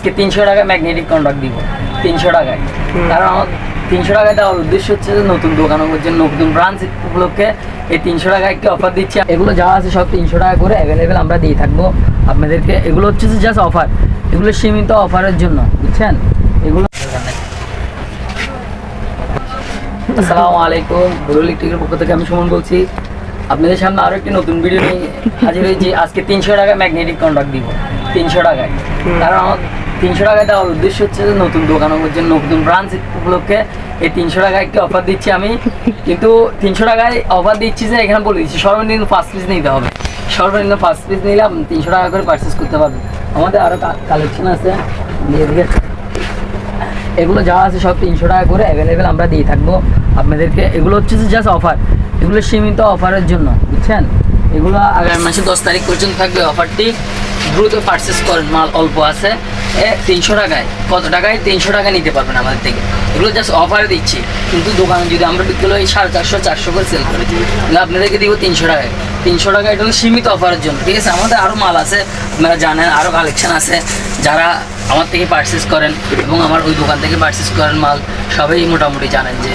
আজকে তিনশো টাকা ম্যাগনেটিক কন্ট্রাক্ট দিব। তিনশো টাকায়। কারণ আমার তিনশো টাকায় দেওয়ার উদ্দেশ্য হচ্ছে যে নতুন দোকান করছে নতুন ব্রাঞ্চ উপলক্ষে এই তিনশো টাকা একটি অফার দিচ্ছে। এগুলো যা আছে সব তিনশো টাকা করে অ্যাভেলেবেল আমরা দিয়ে থাকব আপনাদেরকে। এগুলো হচ্ছে যে জাস্ট অফার এগুলো সীমিত অফারের জন্য, বুঝছেন? এগুলো আসসালামু আলাইকুম। বুরুল ইলেকট্রিকের পক্ষ থেকে আমি সুমন বলছি। আপনাদের সামনে আরও একটি নতুন ভিডিও নিয়ে হাজির হয়েছি। আজকে তিনশো টাকা ম্যাগনেটিক কন্ট্রাক্ট দিব। তিনশো টাকায়। কারণ আমার তিনশো টাকায় দেওয়ার উদ্দেশ্য হচ্ছে যে নতুন দোকান করছে নতুন ব্রাঞ্চ উপলক্ষে এই তিনশো টাকায় একটি অফার দিচ্ছি আমি। কিন্তু তিনশো টাকায় অফার দিচ্ছি যে এখানে বলে দিচ্ছি, সর্বনিম্ন পাঁচ পিস নিতে হবে। সর্বনিম্ন পাঁচ পিস নিলে আপনি তিনশো টাকা করে পারচেস করতে পারবেন। আমাদের আরও কালেকশন আছে এগুলো যা আছে সব তিনশো টাকা করে অ্যাভেলেবেল আমরা দিয়ে থাকব আপনাদেরকে। এগুলো হচ্ছে যে জাস্ট অফার এগুলো সীমিত অফারের জন্য, বুঝছেন? এগুলো আগামী মাসে দশ তারিখ পর্যন্ত থাকবে অফারটি দ্রুত পারচেস করেন মাল, অল্প আছে তিনশো টাকায়। কত টাকায়? তিনশো টাকা নিতে পারবেন আমাদের থেকে। এগুলো জাস্ট অফারে দিচ্ছি। কিন্তু দোকানে যদি আমরা বিক্রি করি সাড়ে চারশো চারশো করে সেল করে তাহলে আপনাদেরকে দিব তিনশো টাকায়। তিনশো টাকা এটা হলো সীমিত অফারের জন্য। ঠিক আছে? আমাদের আরও মাল আছে। আপনারা জানেন আরও কালেকশন আছে। যারা আমার থেকে পারচেস করেন এবং আমার ওই দোকান থেকে পারচেস করেন মাল, সবাই মোটামুটি জানেন যে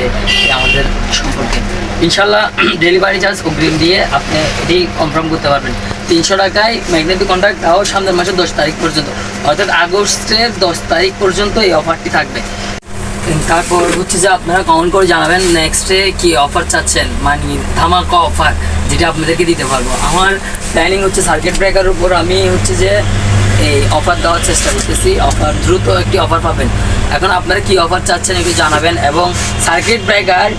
আমাদের সম্পর্কে। ইনশাল্লাহ ডেলিভারি চার্জ অগ্রিম দিয়ে আপনি এটি কনফার্ম করতে পারবেন। তিনশো টাকায় ম্যাগনেটিক কন্ট্রাক্ট তাও সামনের মাসের দশ তারিখ পর্যন্ত। অর্থাৎ আগস্টের দশ তারিখ পর্যন্ত এই অফারটি থাকবে। তারপর হচ্ছে যে আপনারা কমেন্ট করে জানাবেন নেক্সটে কি অফার চাচ্ছেন মানে ধামাকা অফার যেটা আপনাদেরকে দিতে পারব। আমার প্ল্যানিং হচ্ছে সার্কিট ব্রেকার উপর আমি হচ্ছে যে এই অফার দেওয়ার চেষ্টা করতেছি। অফার দ্রুত একটি অফার পাবেন। এখন আপনারা কি অফার চাচ্ছেন একটু জানাবেন এবং সার্কিট ব্রেকার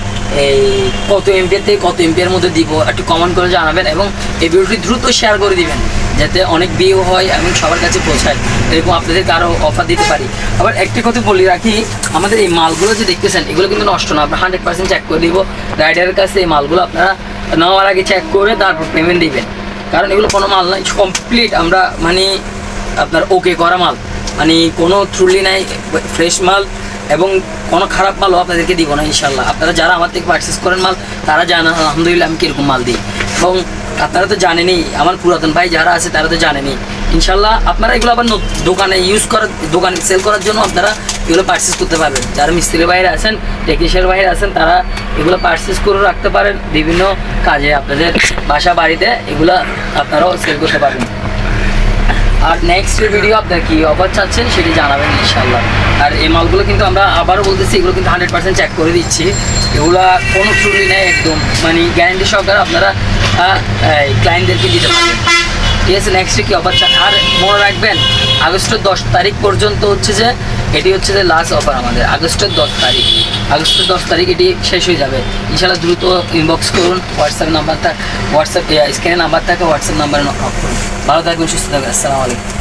এই কত থেকে কত এমপিয়ার মধ্যে দিব, একটু কমেন্ট করে জানাবেন এবং এই ভিডিওটি দ্রুত শেয়ার করে দিবেন, যাতে অনেক ভিউ হয় এবং সবার কাছে পৌঁছায়। এরকম আপনাদেরকে আরও অফার দিতে পারি। আবার একটি কথা বলি রাখি, আমাদের এই মালগুলো যে দেখতেছেন, এগুলো কিন্তু নষ্ট না আপনার হান্ড্রেড পার্সেন্ট চেক করে দিব। রাইডারের কাছে এই মালগুলো আপনারা নেওয়ার আগে চেক করে তারপর পেমেন্ট দিবেন। কারণ এগুলো কোনো মাল নাই কমপ্লিট আমরা মানে আপনার ওকে করা মাল। মানে কোনো থ্রুলি নাই ফ্রেশ মাল। এবং কোনো খারাপ মালও আপনাদেরকে দিব না ইনশাল্লাহ আপনারা যারা আমার থেকে পারচেস করেন মাল, তারা জানেন আলহামদুলিল্লাহ, আমি কীরকম মাল দিই। এবং আপনারা তো জানেনই আমার পুরাতন ভাই যারা আছে, তারা তো জানেনি। ইনশাল্লাহ আপনারা এগুলো আবার দোকানে ইউজ করার, দোকানে সেল করার জন্য আপনারা এগুলো পারচেস করতে পারবেন। যারা মিস্ত্রি বাইরে আছেন টেকনিশিয়ান বাইরে আছেন, তারা এগুলো পারচেস করে রাখতে পারেন। বিভিন্ন কাজে আপনাদের বাসা, বাড়িতে এগুলো আপনারাও সেল করতে পারবেন। আর নেক্সট ভিডিও আপনার কি অফার চাচ্ছেন সেটি জানাবেন ইনশাল্লাহ আর এই মালগুলো কিন্তু আমরা আবারও বলতেছি, এগুলো কিন্তু হান্ড্রেড পার্সেন্ট চেক করে দিচ্ছি। এগুলো কোনো ত্রুটি নেই একদম। মানে গ্যারান্টি সহকারে আপনারা ক্লায়েন্টদেরকে দিতে পারবেন। ঠিক আছে নেক্সট কি অফার আর মনে রাখবেন, আগস্টের দশ তারিখ পর্যন্ত হচ্ছে যে এটি হচ্ছে যে লাস্ট অফার আমাদের। আগস্টের দশ তারিখ। আগস্টের দশ তারিখ এটি শেষ হয়ে যাবে। ইনশাল্লাহ দ্রুত ইনবক্স করুন হোয়াটসঅ্যাপ নাম্বার থাক হোয়াটসঅ্যাপ স্ক্যানের নাম্বার থাকে হোয়াটসঅ্যাপ নাম্বারে নক করুন। ভালো থাকবেন, সুস্থ থাকবেন। আসসালামু আলাইকুম।